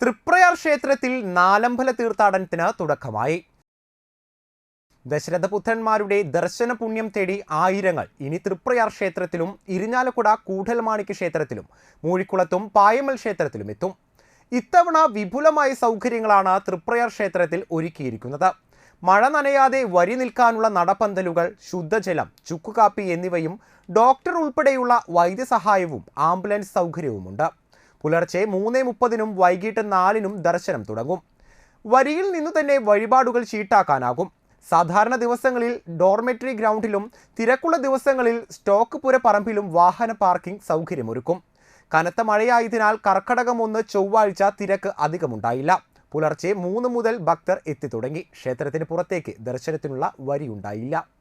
തൃപ്രയാർ ക്ഷേത്രത്തിൽ നാലമ്പല തീർത്ഥാടനത്തിന് തുടക്കമായി. ദശരഥപുത്രന്മാരുടെ ദർശന പുണ്യം തേടി ആയിരങ്ങൾ ഇനി തൃപ്രയാർ ക്ഷേത്രത്തിലും ഇരിഞ്ഞാലക്കുട കൂടൽമാണിക്ക് ക്ഷേത്രത്തിലും മൂഴിക്കുളത്തും പായമൽ ക്ഷേത്രത്തിലും എത്തും. ഇത്തവണ വിപുലമായ സൗകര്യങ്ങളാണ് തൃപ്രയാർ ക്ഷേത്രത്തിൽ ഒരുക്കിയിരിക്കുന്നത്. മഴ നനയാതെ വരി നിൽക്കാനുള്ള നടപ്പന്തലുകൾ ശുദ്ധജലം ചുക്കുകാപ്പി എന്നിവയും ഡോക്ടർ ഉൾപ്പെടെയുള്ള വൈദ്യസഹായവും ആംബുലൻസ് സൗകര്യവുമുണ്ട്. പുലർച്ചെ മൂന്ന് മുപ്പതിനും വൈകിട്ട് നാലിനും ദർശനം തുടങ്ങും. വരിയിൽ നിന്നു തന്നെ വഴിപാടുകൾ ചീട്ടാക്കാനാകും. സാധാരണ ദിവസങ്ങളിൽ ഡോർമെട്രി ഗ്രൗണ്ടിലും തിരക്കുള്ള ദിവസങ്ങളിൽ സ്റ്റോക്ക് പുര പറമ്പിലും വാഹന പാർക്കിംഗ് സൗകര്യമൊരുക്കും. കനത്ത മഴയായതിനാൽ കർക്കടകം ഒന്ന് ചൊവ്വാഴ്ച തിരക്ക് അധികമുണ്ടായില്ല. പുലർച്ചെ മൂന്ന് മുതൽ ഭക്തർ എത്തി തുടങ്ങി. ക്ഷേത്രത്തിന് പുറത്തേക്ക് ദർശനത്തിനുള്ള വരിയുണ്ടായില്ല.